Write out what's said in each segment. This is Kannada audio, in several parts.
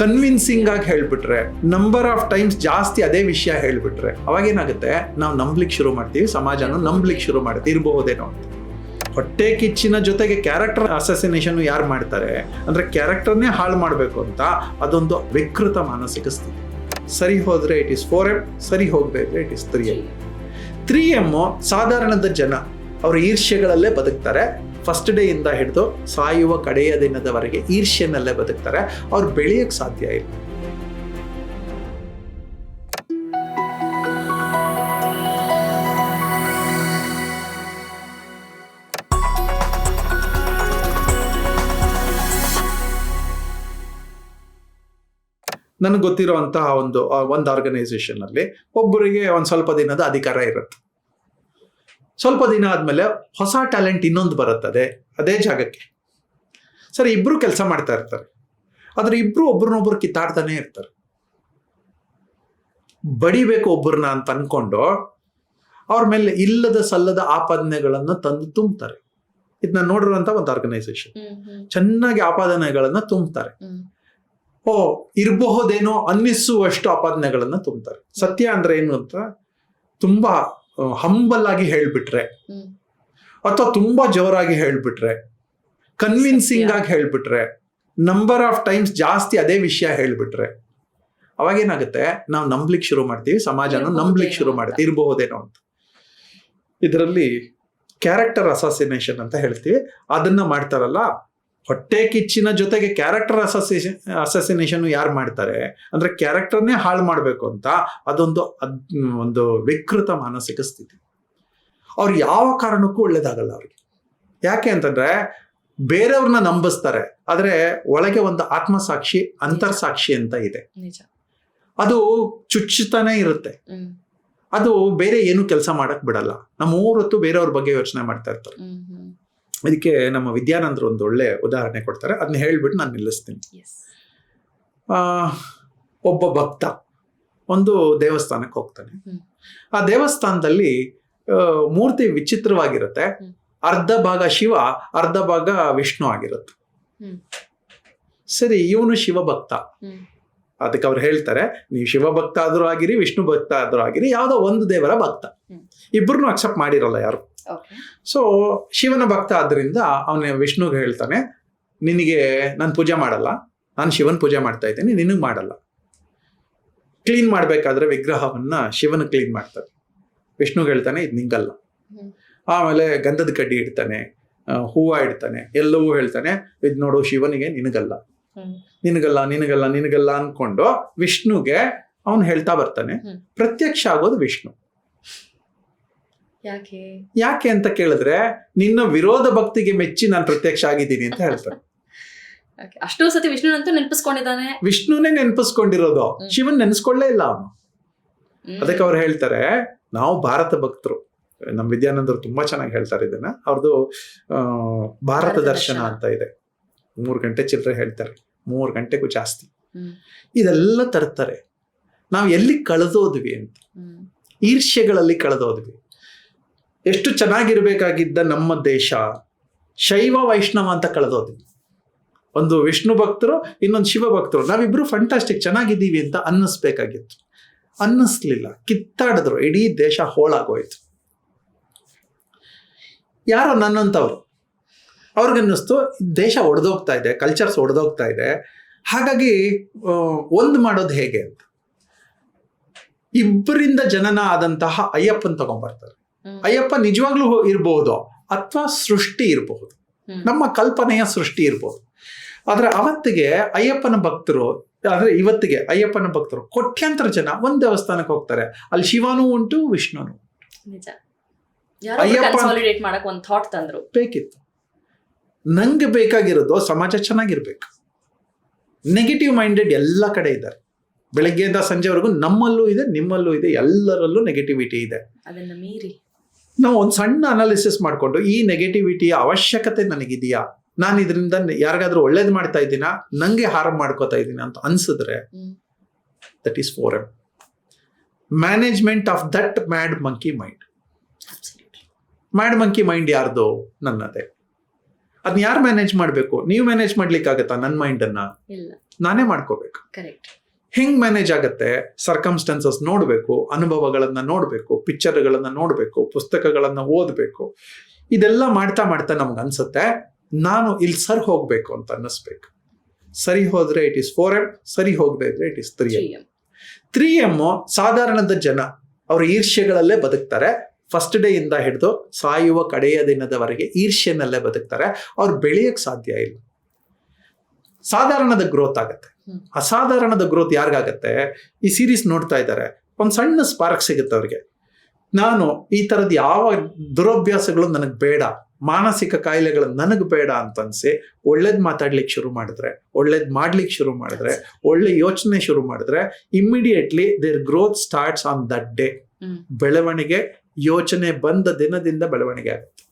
ಕನ್ವಿನ್ಸಿಂಗ್ ಆಗಿ ಹೇಳ್ಬಿಟ್ರೆ ನಂಬರ್ ಆಫ್ ಟೈಮ್ಸ್ ಜಾಸ್ತಿ ಅದೇ ವಿಷಯ ಹೇಳ್ಬಿಟ್ರೆ, ಅವಾಗ ಏನಾಗುತ್ತೆ? ನಾವು ನಂಬ್ಲಿಕ್ಕೆ ಶುರು ಮಾಡ್ತೀವಿ, ಸಮಾಜನ ನಂಬ್ಲಿಕ್ಕೆ ಶುರು ಮಾಡುತ್ತೆ, ಇರಬಹುದೇನೋ. ಅಂತ ಹೊಟ್ಟೆ ಕಿಚ್ಚಿನ ಜೊತೆಗೆ ಕ್ಯಾರೆಕ್ಟರ್ ಅಸಸಿನೇಷನ್ ಯಾರು ಮಾಡ್ತಾರೆ? ಅಂದ್ರೆ ಕ್ಯಾರೆಕ್ಟರ್ನೇ ಹಾಳು ಮಾಡಬೇಕು ಅಂತ ಅದೊಂದು ವಿಕೃತ ಮಾನಸಿಕ ಸ್ಥಿತಿ. ಸರಿ ಹೋದ್ರೆ ಇಟ್ ಇಸ್ ಫೋರ್ ಎಂ ಸರಿ ಹೋಗ್ಬೇಕು it is three M three M ಸಾಧಾರಣದ ಜನ, ಅವರ ಈರ್ಷ್ಯೆಗಳಲ್ಲೇ ಬದುಕ್ತಾರೆ. ಫಸ್ಟ್ ಡೇ ಇಂದ ಹಿಡಿದು ಸಾಯುವ ಕಡೆಯ ದಿನದವರೆಗೆ ಈರ್ಷ್ಯನಲ್ಲೇ ಬದುಕ್ತಾರೆ. ಅವ್ರು ಬೆಳೆಯೋಕ್ಕೆ ಸಾಧ್ಯ ಇಲ್ಲ. ನನಗೆ ಗೊತ್ತಿರುವಂತಹ ಒಂದು ಒಂದು ಆರ್ಗನೈಸೇಷನ್ ಅಲ್ಲಿ ಒಬ್ಬರಿಗೆ ಒಂದು ಸ್ವಲ್ಪ ದಿನದ ಅಧಿಕಾರ ಇರುತ್ತೆ. ಸ್ವಲ್ಪ ದಿನ ಆದಮೇಲೆ ಹೊಸ ಟ್ಯಾಲೆಂಟ್ ಇನ್ನೊಂದು ಬರುತ್ತದೆ ಅದೇ ಜಾಗಕ್ಕೆ. ಸರಿ ಇಬ್ರು ಕೆಲಸ ಮಾಡ್ತಾ ಇರ್ತಾರೆ. ಆದರೆ ಇಬ್ರು ಒಬ್ರನ್ನೊಬ್ರು ಕಿತ್ತಾಡ್ತಾನೆ ಇರ್ತಾರೆ. ಬಡಿಬೇಕು ಒಬ್ಬರನ್ನ ಅಂತ ಅನ್ಕೊಂಡು ಅವ್ರ ಮೇಲೆ ಇಲ್ಲದ ಸಲ್ಲದ ಆಪಾದನೆಗಳನ್ನ ತಂದು ತುಂಬ್ತಾರೆ ಇದನ್ನ ನೋಡಿರುವಂತ ಒಂದು ಆರ್ಗನೈಸೇಷನ್ ಚೆನ್ನಾಗಿ ಆಪಾದನೆಗಳನ್ನ ತುಂಬ್ತಾರೆ ಓ ಇರಬಹುದೇನೋ ಅನ್ನಿಸುವಷ್ಟು ಆಪಾದನೆಗಳನ್ನ ತುಂಬ್ತಾರೆ ಸತ್ಯ ಅಂದ್ರೆ ಏನು ಅಂತ ತುಂಬಾ ಹಂಬಲ್ ಆಗಿ ಹೇಳ್ಬಿಟ್ರೆ ಅಥವಾ ತುಂಬಾ ಜೋರಾಗಿ ಹೇಳ್ಬಿಟ್ರೆ ಕನ್ವಿನ್ಸಿಂಗ್ ಆಗಿ ಹೇಳ್ಬಿಟ್ರೆ ನಂಬರ್ ಆಫ್ ಟೈಮ್ಸ್ ಜಾಸ್ತಿ ಅದೇ ವಿಷಯ ಹೇಳ್ಬಿಟ್ರೆ ಅವಾಗ ಏನಾಗುತ್ತೆ ನಾವು ನಂಬ್ಲಿಕ್ಕೆ ಶುರು ಮಾಡ್ತೀವಿ ಸಮಾಜನ ನಂಬ್ಲಿಕ್ ನಂಬ್ಲಿಕ್ಕೆ ಶುರು. ಮಾಡ್ತೀವಿ ಇರಬಹುದೇನೋ ಅಂತ. ಇದರಲ್ಲಿ ಕ್ಯಾರೆಕ್ಟರ್ ಅಸೋಸಿನೇಷನ್ ಅಂತ ಹೇಳ್ತೀವಿ ಅದನ್ನ ಮಾಡ್ತಾರಲ್ಲ ಹೊಟ್ಟೆ ಕಿಚ್ಚಿನ ಜೊತೆಗೆ ಕ್ಯಾರೆಕ್ಟರ್ ಅಸೋಸಿಯೇಷನ್ ಅಸೋಸಿನೇಷನ್ ಯಾರು ಮಾಡ್ತಾರೆ? ಅಂದ್ರೆ ಕ್ಯಾರೆಕ್ಟರ್ನೇ ಹಾಳು ಮಾಡಬೇಕು ಅಂತ ಅದೊಂದು ಅದ್ ಒಂದು ವಿಕೃತ ಮಾನಸಿಕ ಸ್ಥಿತಿ. ಅವ್ರು ಯಾವ ಕಾರಣಕ್ಕೂ ಒಳ್ಳೇದಾಗಲ್ಲ ಅವ್ರಿಗೆ. ಯಾಕೆ ಅಂತಂದ್ರೆ ಬೇರೆಯವ್ರನ್ನ ನಂಬಿಸ್ತಾರೆ. ಆದ್ರೆ ಒಳಗೆ ಒಂದು ಆತ್ಮಸಾಕ್ಷಿ ಅಂತರ್ಸಾಕ್ಷಿ ಅಂತ ಇದೆ. ಅದು ಚುಚ್ಚುತ್ತಾನೆ ಇರುತ್ತೆ. ಅದು ಬೇರೆ ಏನು ಕೆಲಸ ಮಾಡಕ್ ಬಿಡಲ್ಲ. ನಮ್ಮ ಮೂರೊತ್ತು ಬೇರೆಯವ್ರ ಬಗ್ಗೆ ಯೋಚನೆ ಮಾಡ್ತಾ ಇರ್ತಾರೆ. ಇದಕ್ಕೆ ನಮ್ಮ ವಿದ್ಯಾನಂದರು ಒಂದು ಒಳ್ಳೆ ಉದಾಹರಣೆ ಕೊಡ್ತಾರೆ. ಅದನ್ನ ಹೇಳ್ಬಿಟ್ಟು ನಾನು ನಿಲ್ಲಿಸ್ತೀನಿ. ಒಬ್ಬ ಭಕ್ತ ಒಂದು ದೇವಸ್ಥಾನಕ್ಕೆ ಹೋಗ್ತಾನೆ. ಆ ದೇವಸ್ಥಾನದಲ್ಲಿ ಮೂರ್ತಿ ವಿಚಿತ್ರವಾಗಿರುತ್ತೆ. ಅರ್ಧ ಭಾಗ ಶಿವ ಅರ್ಧ ಭಾಗ ವಿಷ್ಣು ಆಗಿರುತ್ತೆ. ಸರಿ ಇವನು ಶಿವಭಕ್ತ ಅದಕ್ಕೆ ಅವ್ರು ಹೇಳ್ತಾರೆ ನೀವು ಶಿವಭಕ್ತ ಆದರೂ ಆಗಿರಿ ವಿಷ್ಣು ಭಕ್ತ ಆದರೂ ಆಗಿರಿ ಯಾವುದೋ ಒಂದು ದೇವರ ಭಕ್ತ. ಇಬ್ಬರನ್ನೂ ಅಕ್ಸೆಪ್ಟ್ ಮಾಡಿರಲ್ಲ ಯಾರು. ಸೊ ಶಿವನ ಭಕ್ತ ಆದ್ರಿಂದ ಅವನ ವಿಷ್ಣುಗೆ ಹೇಳ್ತಾನೆ ನಿನಗೆ ನಾನು ಪೂಜೆ ಮಾಡಲ್ಲ ನಾನು ಶಿವನ್ ಪೂಜೆ ಮಾಡ್ತಾ ಇದ್ದೇನೆ ನಿನಗೆ ಮಾಡಲ್ಲ. ಕ್ಲೀನ್ ಮಾಡಬೇಕಾದ್ರೆ ವಿಗ್ರಹವನ್ನ ಶಿವನ ಕ್ಲೀನ್ ಮಾಡ್ತಾರೆ. ವಿಷ್ಣುಗೆ ಹೇಳ್ತಾನೆ ಇದು ನಿಂಗಲ್ಲ. ಆಮೇಲೆ ಗಂಧದ ಕಡ್ಡಿ ಇಡ್ತಾನೆ ಹೂವ ಇಡ್ತಾನೆ ಎಲ್ಲವೂ ಹೇಳ್ತಾನೆ ಇದು ನೋಡು ಶಿವನಿಗೆ ನಿನಗಲ್ಲ. ನಿನಗಲ್ಲ ನಿನಗಲ್ಲ ನಿನಗಲ್ಲ ಅನ್ಕೊಂಡು ವಿಷ್ಣುಗೆ ಅವನು ಹೇಳ್ತಾ ಬರ್ತಾನೆ. ಪ್ರತ್ಯಕ್ಷ ಆಗೋದು ವಿಷ್ಣು. ಯಾಕೆ? ಯಾಕೆ ಅಂತ ಕೇಳಿದ್ರೆ ನಿನ್ನ ವಿರೋಧ ಭಕ್ತಿಗೆ ಮೆಚ್ಚಿ ನಾನು ಪ್ರತ್ಯಕ್ಷ ಆಗಿದ್ದೀನಿ ಅಂತ ಹೇಳ್ತಾರೆ. ಅಷ್ಟೋ ಸತಿ ವಿಷ್ಣುನಂತೂ ನೆನಪಿಸ್ಕೊಂಡಿದ್ದಾನೆ? ವಿಷ್ಣುನೇ ನೆನಪಿಸ್ಕೊಂಡಿರೋದು. ಶಿವನ್ ನೆನೆಸ್ಕೊಳ್ಳೇ ಇಲ್ಲ ಅವನು. ಅದಕ್ಕೆ ಅವ್ರು ಹೇಳ್ತಾರೆ ನಾವು ಭಾರತ ಭಕ್ತರು. ನಮ್ಮ ವಿದ್ಯಾನಂದರು ತುಂಬಾ ಚೆನ್ನಾಗಿ ಹೇಳ್ತಾರೆ ಇದನ್ನ. ಅವ್ರದ್ದು ಭಾರತ ದರ್ಶನ. ಅಂತ ಇದೆ. ಮೂರು ಗಂಟೆ ಚಿಲ್ಲರೆ ಹೇಳ್ತಾರೆ. ಮೂರು ಗಂಟೆಗೂ ಜಾಸ್ತಿ. ಇದೆಲ್ಲ ತರ್ತಾರೆ. ನಾವು ಎಲ್ಲಿ ಕಳೆದೋದ್ವಿ ಅಂತ. ಈರ್ಷ್ಯೆಗಳಲ್ಲಿ ಕಳೆದೋದ್ವಿ. ಎಷ್ಟು ಚೆನ್ನಾಗಿರ್ಬೇಕಾಗಿದ್ದ ನಮ್ಮ ದೇಶ ಶೈವ ವೈಷ್ಣವ ಅಂತ ಕಳೆದೋದ್ವಿ ಒಂದು ವಿಷ್ಣು ಭಕ್ತರು, ಇನ್ನೊಂದು ಶಿವ ಭಕ್ತರು. ನಾವಿಬ್ರು ಫಂಟಾಸ್ಟಿಕ್ ಚೆನ್ನಾಗಿದ್ದೀವಿ ಅಂತ ಅನ್ನಿಸ್ಬೇಕಾಗಿತ್ತು. ಅನ್ನಿಸ್ಲಿಲ್ಲ. ಕಿತ್ತಾಡಿದ್ರು. ಇಡೀ ದೇಶ ಹೋಳಾಗೋಯ್ತು. ಯಾರೋ ನನ್ನಂಥವ್ರು ಅವ್ರಿಗನ್ನಿಸ್ತು, ದೇಶ ಒಡೆದೋಗ್ತಾ ಇದೆ ಕಲ್ಚರ್ಸ್ ಒಡೆದೋಗ್ತಾ ಇದೆ. ಹಾಗಾಗಿ ಒಂದು ಮಾಡೋದು ಹೇಗೆ ಅಂತ. ಇಬ್ಬರಿಂದ ಜನನ ಆದಂತಹ ಅಯ್ಯಪ್ಪನ್ ತಗೊಂಡ್ಬರ್ತಾರೆ. ಅಯ್ಯಪ್ಪ ನಿಜವಾಗ್ಲೂ ಇರಬಹುದು ಅಥವಾ ಸೃಷ್ಟಿ ಇರಬಹುದು ನಮ್ಮ ಕಲ್ಪನೆಯ ಸೃಷ್ಟಿ ಇರಬಹುದು ಆದ್ರೆ ಅವತ್ತಿಗೆ ಅಯ್ಯಪ್ಪನ ಭಕ್ತರು ಆದ್ರೆ ಇವತ್ತಿಗೆ ಅಯ್ಯಪ್ಪನ ಭಕ್ತರು ಕೋಟ್ಯಾಂತರ ಜನ ಒಂದ್ ದೇವಸ್ಥಾನಕ್ಕೆ ಹೋಗ್ತಾರೆ. ಅಲ್ಲಿ ಶಿವನೂ ಉಂಟು ವಿಷ್ಣುನು ತಂದ್ರು. ಬೇಕಿತ್ತು. ನಂಗೆ ಬೇಕಾಗಿರೋದು ಸಮಾಜ ಚೆನ್ನಾಗಿರ್ಬೇಕು. ನೆಗೆಟಿವ್ ಮೈಂಡೆಡ್ ಎಲ್ಲ ಕಡೆ ಇದ್ದಾರೆ. ಬೆಳಗ್ಗೆಯಿಂದ ಸಂಜೆವರೆಗೂ ನಮ್ಮಲ್ಲೂ ಇದೆ ನಿಮ್ಮಲ್ಲೂ ಇದೆ ಎಲ್ಲರಲ್ಲೂ ನೆಗೆಟಿವಿಟಿ ಇದೆ. ಅದನ್ನ ಮೀರಿ. ನಾವು ಒಂದು ಸಣ್ಣ ಅನಾಲಿಸಿಸ್ ಮಾಡಿಕೊಂಡು ಈ ನೆಗೆಟಿವಿಟಿಯ ಅವಶ್ಯಕತೆ ನನಗಿದೆಯಾ? ನಾನು ಇದರಿಂದ ಯಾರಿಗಾದ್ರೂ ಒಳ್ಳೇದು ಮಾಡ್ತಾ ಇದ್ದೀನಾ? ನಂಗೆ ಹಾರ್ಮ್ ಮಾಡ್ಕೋತಾ ಇದ್ದೀನಿ ಅಂತ ಅನ್ಸಿದ್ರೆ that is four M management of that mad monkey mind. Mad monkey mind ಯಾರ್ದು? ನನ್ನದೇ. ಅದನ್ನ ಯಾರು ಮ್ಯಾನೇಜ್ ಮಾಡಬೇಕು? ನೀವು ಮ್ಯಾನೇಜ್ ಮಾಡ್ಲಿಕ್ಕಾಗತ್ತಾ ನನ್ನ ಮೈಂಡ್ ಇಲ್ಲ. ನಾನೇ ಮಾಡ್ಕೋಬೇಕು. ಕರೆಕ್ಟ್ ಹೆಂಗ್ ಮ್ಯಾನೇಜ್ ಆಗುತ್ತೆ? ಸರ್ಕಮ್ಸ್ಟೆನ್ಸಸ್ ನೋಡಬೇಕು ಅನುಭವಗಳನ್ನ ನೋಡಬೇಕು ಪಿಕ್ಚರ್ಗಳನ್ನ ನೋಡಬೇಕು ಪುಸ್ತಕಗಳನ್ನ ಓದಬೇಕು. ಇದೆಲ್ಲ ಮಾಡ್ತಾ ಮಾಡ್ತಾ ನಮ್ಗೆ ಅನ್ಸುತ್ತೆ ನಾನು ಇಲ್ಲಿ ಸರ್ ಹೋಗ್ಬೇಕು ಅಂತ ಅನ್ನಿಸ್ಬೇಕು. ಸರಿ ಹೋದ್ರೆ ಇಟ್ ಇಸ್ ಫೋರ್ ಎಂ ಸರಿ ಹೋಗದೆ ಇದ್ರೆ it is three M three M ಸಾಧಾರಣದ ಜನ ಅವ್ರ ಈರ್ಷ್ಯೆಗಳಲ್ಲೇ ಬದುಕ್ತಾರೆ. ಫಸ್ಟ್ ಡೇ ಇಂದ ಹಿಡಿದು ಸಾಯುವ ಕಡೆಯ ದಿನದವರೆಗೆ ಈರ್ಷ್ಯನಲ್ಲೇ ಬದುಕ್ತಾರೆ. ಅವ್ರು ಬೆಳೆಯಕ್ ಸಾಧ್ಯ ಇಲ್ಲ. ಸಾಧಾರಣದ ಗ್ರೋತ್ ಆಗತ್ತೆ. ಅಸಾಧಾರಣದ ಗ್ರೋತ್ ಯಾರಿಗಾಗತ್ತೆ? ಈ ಸೀರೀಸ್ ನೋಡ್ತಾ ಇದ್ದಾರೆ ಒಂದು ಸಣ್ಣ ಸ್ಪಾರ್ಕ್ ಸಿಗುತ್ತೆ ಅವ್ರಿಗೆ. ನಾನು ಈ ಥರದ ಯಾವ ದುರಭ್ಯಾಸಗಳು ನನಗೆ ಬೇಡ. ಮಾನಸಿಕ ಕಾಯಿಲೆಗಳು ನನಗೆ ಬೇಡ ಅಂತ ಅನ್ಸಿ ಒಳ್ಳೇದು ಮಾತಾಡ್ಲಿಕ್ಕೆ ಶುರು ಮಾಡಿದ್ರೆ ಒಳ್ಳೇದ್ ಮಾಡ್ಲಿಕ್ಕೆ ಶುರು ಮಾಡಿದ್ರೆ ಒಳ್ಳೆ ಯೋಚನೆ ಶುರು ಮಾಡಿದ್ರೆ immediately there growth starts on that day ಬೆಳವಣಿಗೆ ಯೋಚನೆ ಬಂದ ದಿನದಿಂದ ಬೆಳವಣಿಗೆ ಆಗುತ್ತೆ.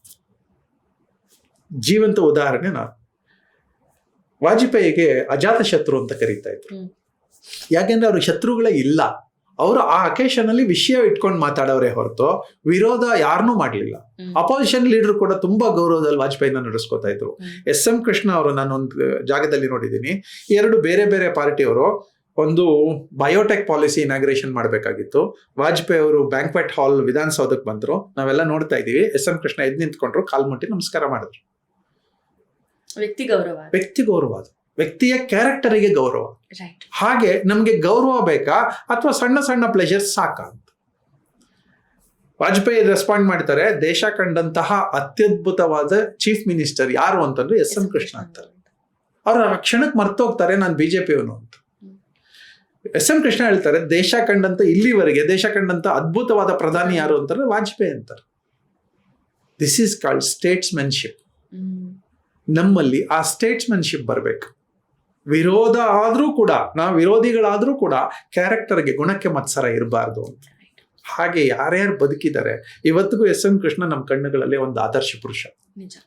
ಜೀವಂತ ಉದಾಹರಣೆ ನಾನು. ವಾಜಪೇಯಿಗೆ ಅಜಾತ ಶತ್ರು ಅಂತ ಕರೀತಾ ಇದ್ರು. ಯಾಕೆಂದ್ರೆ ಅವ್ರಿಗೆ ಶತ್ರುಗಳೇ ಇಲ್ಲ. ಅವರು ಆ ಅಕೇಶನ್ ಅಲ್ಲಿ ವಿಷಯ ಇಟ್ಕೊಂಡು ಮಾತಾಡೋರೆ ಹೊರತು ವಿರೋಧ ಯಾರನ್ನೂ ಮಾಡಲಿಲ್ಲ. ಅಪೋಸಿಷನ್ ಲೀಡರ್ ಕೂಡ ತುಂಬಾ ಗೌರವದಲ್ಲಿ ವಾಜಪೇಯಿನ ನಡೆಸ್ಕೊತಾ ಇದ್ರು. ಎಸ್ ಎಂ ಕೃಷ್ಣ ಅವರು ಒಂದು ಜಾಗದಲ್ಲಿ ನೋಡಿದ್ದೀನಿ. ಎರಡು ಬೇರೆ ಬೇರೆ ಪಾರ್ಟಿಯವರು ಒಂದು ಬಯೋಟೆಕ್ ಪಾಲಿಸಿ ಇನಾಗ್ರೇಷನ್ ಮಾಡಬೇಕಾಗಿತ್ತು. ವಾಜಪೇಯಿ ಅವರು ಬ್ಯಾಂಕ್ವೆಟ್ ಹಾಲ್ ವಿಧಾನಸೌಧಕ್ಕೆ ಬಂದ್ರು. ನಾವೆಲ್ಲ ನೋಡ್ತಾ ಇದೀವಿ ಎಸ್ ಎಂ ಕೃಷ್ಣ ಎದ್ದು ನಿಂತ್ಕೊಂಡ್ರು ಕಾಲ್ ಮುಟ್ಟಿ ನಮಸ್ಕಾರ ಮಾಡಿದ್ರು. ವ್ಯಕ್ತಿ ಗೌರವ ವ್ಯಕ್ತಿ ಗೌರವ ಅದು. ವ್ಯಕ್ತಿಯ ಕ್ಯಾರೆಕ್ಟರಿಗೆ ಗೌರವ. ಹಾಗೆ ನಮ್ಗೆ ಗೌರವ ಬೇಕಾ ಅಥವಾ ಸಣ್ಣ ಸಣ್ಣ ಪ್ಲೆಜರ್ಸ್ ಸಾಕಾ ಅಂತ? ವಾಜಪೇಯಿ ರೆಸ್ಪಾಂಡ್ ಮಾಡ್ತಾರೆ ದೇಶ ಕಂಡಂತಹ ಅತ್ಯದ್ಭುತವಾದ ಚೀಫ್ ಮಿನಿಸ್ಟರ್ ಯಾರು ಅಂತಂದ್ರೆ ಎಸ್ ಎಂ ಕೃಷ್ಣ ಅಂತಾರೆ ಅವ್ರ ಕ್ಷಣಕ್ಕೆ ಮರ್ತೋಗ್ತಾರೆ ನಾನು ಬಿಜೆಪಿಯವನು ಅಂತ. ಎಸ್ ಎಂ ಕೃಷ್ಣ ಹೇಳ್ತಾರೆ ದೇಶ ಕಂಡಂತ ಇಲ್ಲಿವರೆಗೆ ದೇಶ ಕಂಡಂತ ಅದ್ಭುತವಾದ ಪ್ರಧಾನಿ ಯಾರು ಅಂತಾರೆ ವಾಜಪೇಯಿ ಅಂತಾರೆ. ದಿಸ್ ಈಸ್ ಕಾಲ್ಡ್ ಸ್ಟೇಟ್ಸ್ಮೆನ್ಶಿಪ್ ನಮ್ಮಲ್ಲಿ ಆ ಸ್ಟೇಟ್ಸ್ಮನ್ಶಿಪ್ ಬರಬೇಕು. ವಿರೋಧ ಆದರೂ ಕೂಡ ನಾವು ವಿರೋಧಿಗಳಾದರೂ ಕೂಡ ಕ್ಯಾರೆಕ್ಟರ್ಗೆ ಗುಣಕ್ಕೆ ಮತ್ಸರ ಇರಬಾರ್ದು ಅಂತ. ಹಾಗೆ ಯಾರ್ಯಾರು ಬದುಕಿದ್ದಾರೆ ಇವತ್ತಿಗೂ ಎಸ್ ಎಂ ಕೃಷ್ಣ ನಮ್ಮ ಕಣ್ಣುಗಳಲ್ಲಿ ಒಂದು ಆದರ್ಶ ಪುರುಷ.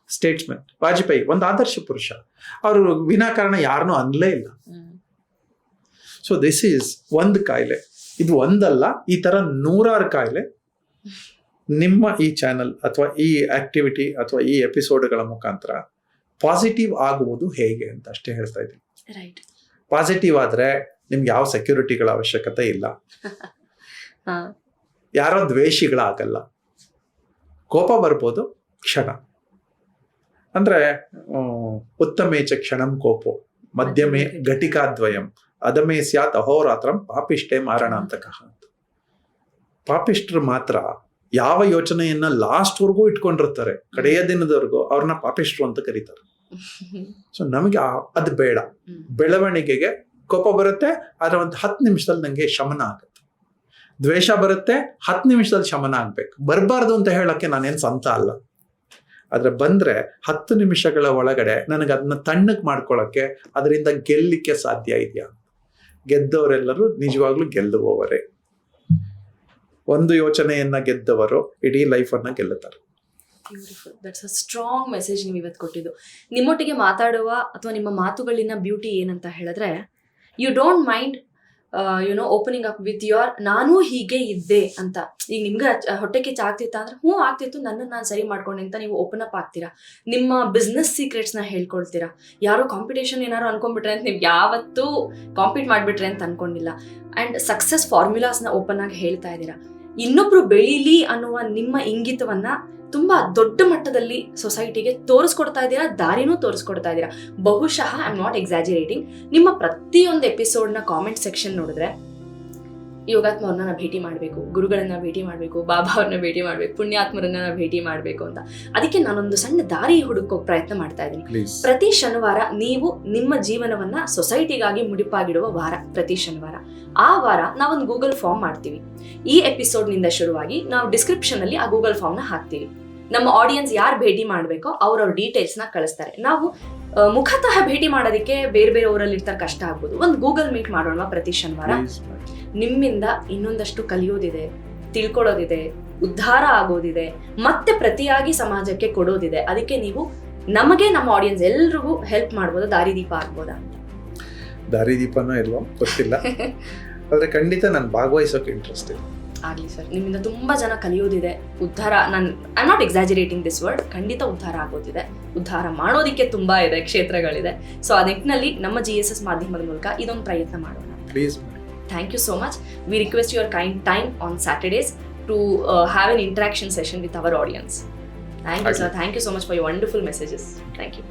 ಸ್ಟೇಟ್ಸ್ಮನ್ ವಾಜಪೇಯಿ ಒಂದು ಆದರ್ಶ ಪುರುಷ. ಅವರು ವಿನಾಕಾರಣ ಯಾರನ್ನೂ ಅನ್ಲೇ ಇಲ್ಲ. ಸೊ ದಿಸ್ ಈಸ್ ಒಂದು ಕಾಯಿಲೆ. ಇದು ಒಂದಲ್ಲ ಈ ಥರ ನೂರಾರು ಕಾಯಿಲೆ. ನಿಮ್ಮ ಈ ಚಾನಲ್ ಅಥವಾ ಈ ಆಕ್ಟಿವಿಟಿ ಅಥವಾ ಈ ಎಪಿಸೋಡ್ಗಳ ಮುಖಾಂತರ ಪಾಸಿಟಿವ್ ಆಗುವುದು ಹೇಗೆ ಅಂತ ಅಷ್ಟೇ ಹೇಳ್ತಾ ಇದ್ದೀನಿ. ರೈಟ್ ಪಾಸಿಟಿವ್ ಆದ್ರೆ ನಿಮ್ಗೆ ಯಾವ ಸೆಕ್ಯೂರಿಟಿಗಳ ಅವಶ್ಯಕತೆ ಇಲ್ಲ. ಯಾರೋ ದ್ವೇಷಿಗಳಾಗಲ್ಲ. ಕೋಪ ಬರ್ಬೋದು ಕ್ಷಣ. ಅಂದ್ರೆ ಆ, ಉತ್ತಮೇ ಚ ಕ್ಷಣಂ ಕೋಪೋ ಮಧ್ಯಮೇ ಘಟಿಕಾದ್ವಯಂ ಅದಮೇ ಸ್ಯಾತ್ ಅಹೋರಾತ್ರಂ ಪಾಪಿಷ್ಟೇ ಮಾರಣ ಅಂತಕಃ ಅಂತ. ಪಾಪಿಷ್ಟ್ರು ಮಾತ್ರ ಯಾವ ಯೋಚನೆಯನ್ನ ಲಾಸ್ಟ್ವರೆಗೂ ಇಟ್ಕೊಂಡಿರ್ತಾರೆ. ಕಡೆಯ ದಿನದವರೆಗೂ ಅವ್ರನ್ನ ಪಾಪಿಷ್ಟ್ರು ಅಂತ ಕರೀತಾರೆ. ಸೊ ನಮಗೆ ಅದು ಬೇಡ. ಬೆಳವಣಿಗೆಗೆ ಕೋಪ ಬರುತ್ತೆ ಆದ್ರೆ ಒಂದು ಹತ್ತು ನಿಮಿಷದಲ್ಲಿ ನಂಗೆ ಶಮನ ಆಗುತ್ತೆ. ದ್ವೇಷ ಬರುತ್ತೆ ಹತ್ತು ನಿಮಿಷದಲ್ಲಿ ಶಮನ ಆಗ್ಬೇಕು. ಬರಬಾರ್ದು ಅಂತ ಹೇಳಕ್ಕೆ ನಾನೇನು ಸಂತ ಅಲ್ಲ. ಆದ್ರೆ ಬಂದ್ರೆ ಹತ್ತು ನಿಮಿಷಗಳ ಒಳಗಡೆ ನನಗೆ ಅದನ್ನ ತಣ್ಣಗೆ ಮಾಡ್ಕೊಳಕ್ಕೆ ಅದರಿಂದ ಗೆಲ್ಲಿಕ್ಕೆ ಸಾಧ್ಯ ಇದೆಯಾ ಗೆದ್ದವರೆಲ್ಲರೂ ನಿಜವಾಗ್ಲೂ ಗೆಲ್ಲುವವರೇ. ಒಂದು ಯೋಚನೆಯನ್ನ ಗೆದ್ದವರು ಇಡೀ ಲೈಫನ್ನ ಗೆಲ್ಲುತ್ತಾರೆ. ಬ್ಯೂಟಿಫುಲ್ ಅ ಸ್ಟ್ರಾಂಗ್ ಮೆಸೇಜ್ ನೀವು ಇವತ್ತು ಕೊಟ್ಟಿದ್ದು. ನಿಮ್ಮೊಟ್ಟಿಗೆ ಮಾತಾಡುವ ಅಥವಾ ನಿಮ್ಮ ಮಾತುಗಳಿನ ಬ್ಯೂಟಿ ಏನಂತ ಹೇಳಿದ್ರೆ you don't mind you know opening up with your ನಾನು ಹೀಗೆ ಇದ್ದೆ ಅಂತ. ಈಗ ನಿಮ್ಗೆ ಹೊಟ್ಟೆಗೆ ಆಗ್ತಿತ್ತ ಅಂದ್ರೆ, ಹ್ಞೂ, ಆಗ್ತಿತ್ತು, ನನ್ನನ್ನು ನಾನು ಸರಿ ಮಾಡ್ಕೊಂಡೆ ಅಂತ ನೀವು ಓಪನ್ ಅಪ್ ಆಗ್ತೀರಾ? ನಿಮ್ಮ ಬಿಸ್ನೆಸ್ ಸೀಕ್ರೆಟ್ಸ್ನ ಹೇಳ್ಕೊಳ್ತೀರಾ? ಯಾರೋ ಕಾಂಪಿಟೇಷನ್ ಏನಾರು ಅನ್ಕೊಂಡ್ಬಿಟ್ರೆ ಅಂತ ನೀವು ಯಾವತ್ತೂ ಕಾಂಪೀಟ್ ಮಾಡಿಬಿಟ್ರೆ ಅಂತ ಅನ್ಕೊಂಡಿಲ್ಲ. ಆ್ಯಂಡ್ ಸಕ್ಸಸ್ ಫಾರ್ಮುಲಾಸ್ನ ಓಪನ್ ಆಗಿ ಹೇಳ್ತಾ ಇದ್ದೀರಾ? ಇನ್ನೊಬ್ರು ಬೆಳೀಲಿ ಅನ್ನುವ ನಿಮ್ಮ ಇಂಗಿತವನ್ನ ತುಂಬಾ ದೊಡ್ಡ ಮಟ್ಟದಲ್ಲಿ ಸೊಸೈಟಿಗೆ ತೋರಿಸ್ಕೊಡ್ತಾ ಇದ್ದೀರಾ, ದಾರಿನೂ ತೋರಿಸ್ಕೊಡ್ತಾ ಇದ್ದೀರಾ? ಬಹುಶಃ ಐ ಆಮ್ ನಾಟ್ ಎಕ್ಸಾಜಿರೇಟಿಂಗ್ ನಿಮ್ಮ ಪ್ರತಿಯೊಂದು ಎಪಿಸೋಡ್ನ ಕಾಮೆಂಟ್ ಸೆಕ್ಷನ್ ನೋಡಿದ್ರೆ ಯೋಗಾತ್ಮವ್ರನ್ನ ನಾವು ಭೇಟಿ ಮಾಡಬೇಕು ಗುರುಗಳನ್ನ ಭೇಟಿ ಮಾಡಬೇಕು ಬಾಬಾ ಅವ್ರನ್ನ ಭೇಟಿ ಮಾಡಬೇಕು ಪುಣ್ಯಾತ್ಮರನ್ನ ನಾವು ಭೇಟಿ ಮಾಡಬೇಕು ಅಂತ. ಅದಕ್ಕೆ ನಾನೊಂದು ಸಣ್ಣ ದಾರಿ ಹುಡುಕೋ ಪ್ರಯತ್ನ ಮಾಡ್ತಾ ಇದ್ದೀನಿ. ಪ್ರತಿ ಶನಿವಾರ ನೀವು ನಿಮ್ಮ ಜೀವನವನ್ನ ಸೊಸೈಟಿಗಾಗಿ ಮುಡಿಪಾಗಿಡುವ ವಾರ ಪ್ರತಿ ಶನಿವಾರ. ಆ ವಾರ ನಾವೊಂದು ಗೂಗಲ್ ಫಾರ್ಮ್ ಮಾಡ್ತೀವಿ. ಈ ಎಪಿಸೋಡ್ನಿಂದ ಶುರುವಾಗಿ ನಾವು ಡಿಸ್ಕ್ರಿಪ್ಷನ್ ಅಲ್ಲಿ ಆ ಗೂಗಲ್ ಫಾರ್ಮ್ನ ಹಾಕ್ತೀವಿ. ನಮ್ಮ ಆಡಿಯನ್ಸ್ ಯಾರು ಭೇಟಿ ಮಾಡಬೇಕೋ ಅವ್ರವ್ರ ಡೀಟೇಲ್ಸ್ನ ಕಳಿಸ್ತಾರೆ. ನಾವು ಮುಖತಃ ಭೇಟಿ ಮಾಡೋದಕ್ಕೆ ಬೇರೆ ಬೇರೆ ಊರಲ್ಲಿ ಇರ್ತಾರೆ ಕಷ್ಟ ಆಗ್ಬೋದು. ಒಂದು ಗೂಗಲ್ ಮೀಟ್ ಮಾಡೋಣ ಪ್ರತಿ ಶನಿವಾರ? ನಿಮ್ಮಿಂದ ಇನ್ನೊಂದಷ್ಟು ಕಲಿಯೋದಿದೆ ತಿಳ್ಕೊಳ್ಳೋದಿದೆ ಉದ್ಧಾರ ಆಗೋದಿದೆ ಮತ್ತೆ ಪ್ರತಿಯಾಗಿ ಸಮಾಜಕ್ಕೆ ಕೊಡೋದಿದೆ. ಅದಕ್ಕೆ ನೀವು ನಮಗೆ ನಮ್ಮ ಆಡಿಯನ್ಸ್ ಎಲ್ರಿಗೂ ಹೆಲ್ಪ್ ಮಾಡ್ಬೋದು? ದಾರಿದೀಪ ಆಗ್ಬೋದಾ ದಾರಿದೀಪನೋ ಇಲ್ವೋ? ಗೊತ್ತಿಲ್ಲ. ಆದರೆ ಖಂಡಿತ ನಾನು ಭಾಗವಹಿಸೋಕೆ ಇಂಟ್ರೆಸ್ಟ್ ಇದೆ ಆಗಲಿ ಸರ್. ನಿಮ್ಮಿಂದ ತುಂಬ ಜನ ಕಲಿಯೋದಿದೆ. ಉದ್ಧಾರ ನಾನು I not exaggerating this word ಖಂಡಿತ ಉದ್ಧಾರ ಆಗೋದಿದೆ. ಉದ್ಧಾರ ಮಾಡೋದಕ್ಕೆ ತುಂಬ ಇದೆ ಕ್ಷೇತ್ರಗಳಿದೆ. ಸೊ ಆ ನಿಟ್ಟಿನಲ್ಲಿ ನಮ್ಮ ಜಿ ಎಸ್ ಎಸ್ ಮಾಧ್ಯಮದ ಮೂಲಕ ಇದೊಂದು ಪ್ರಯತ್ನ ಮಾಡೋಣ. Please Thank you so much. We request your kind time on Saturdays to uh, have an interaction session with our audience. Thank you, Thank sir. You. Thank you so much for your wonderful messages. Thank you.